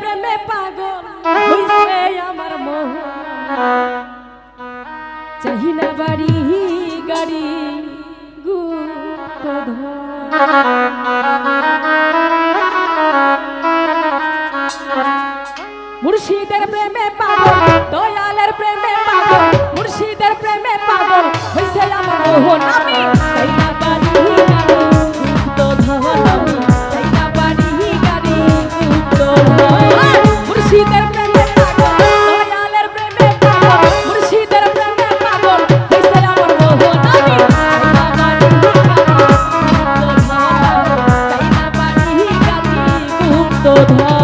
প্রেমে পাগল, হইছে আমার মোহ। চাহিনা বাড়ি, গাড়ি মুর্শিদের প্রেমে পাগল, দয়ালের প্রেমে পাগল, মুর্শিদের প্রেমে পাগল, হইছে আমার মোহন যোধা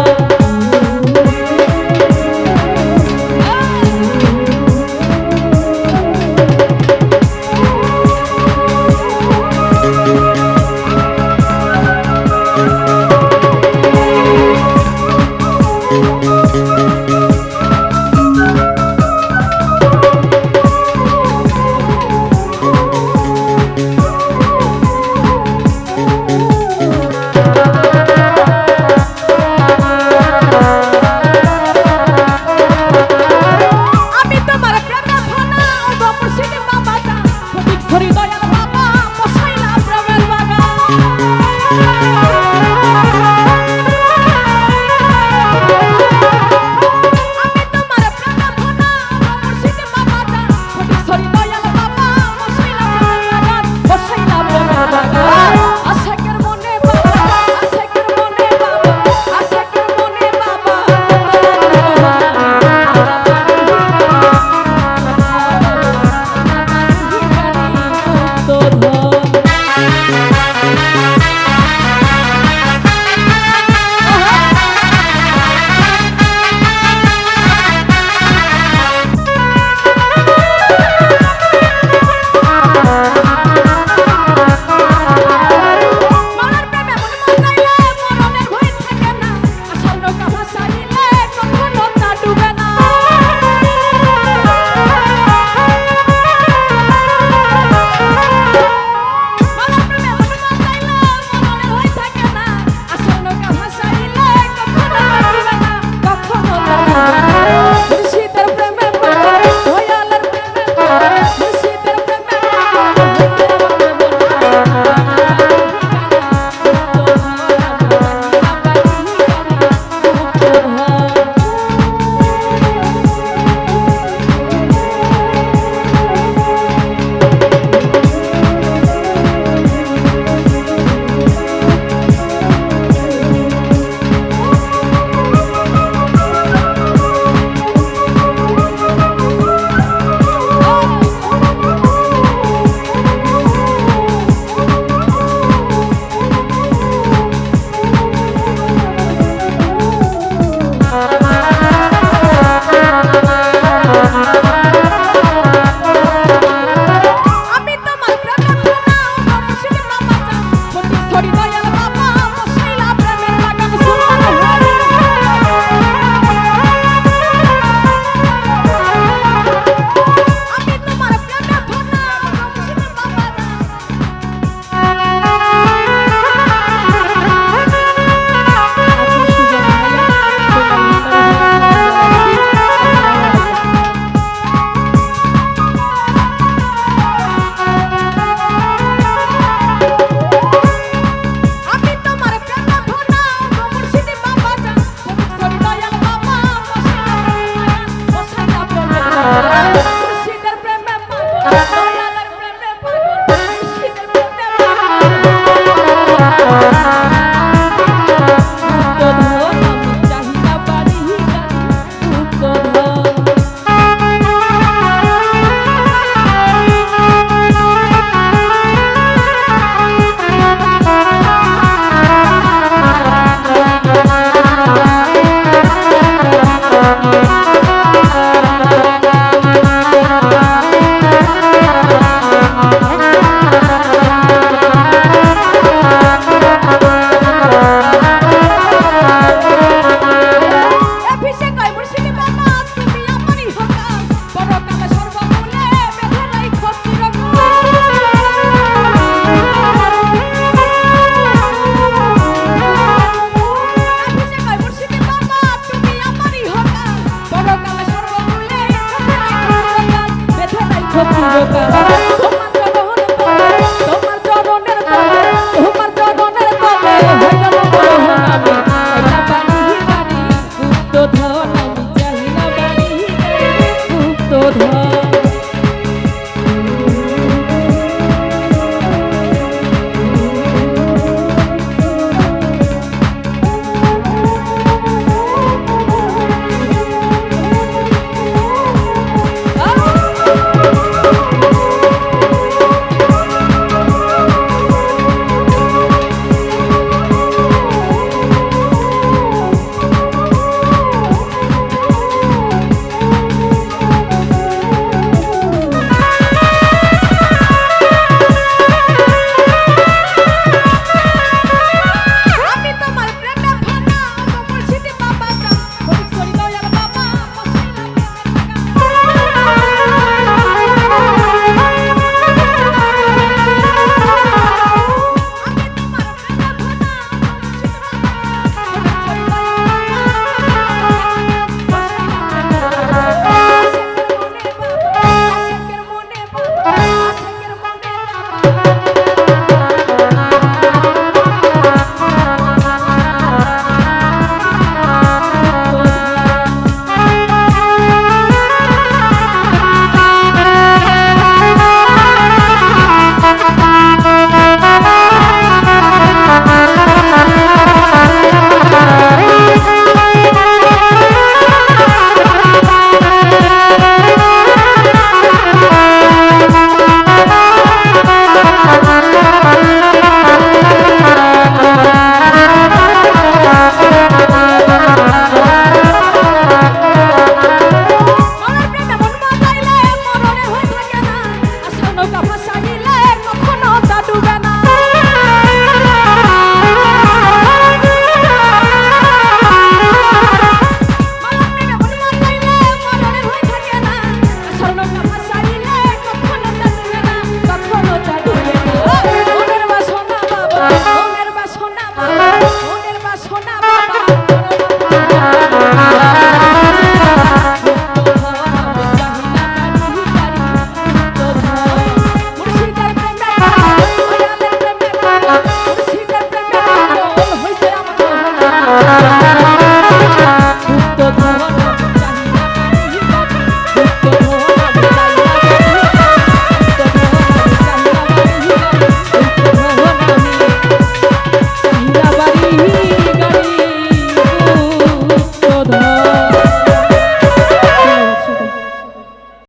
ঠকুর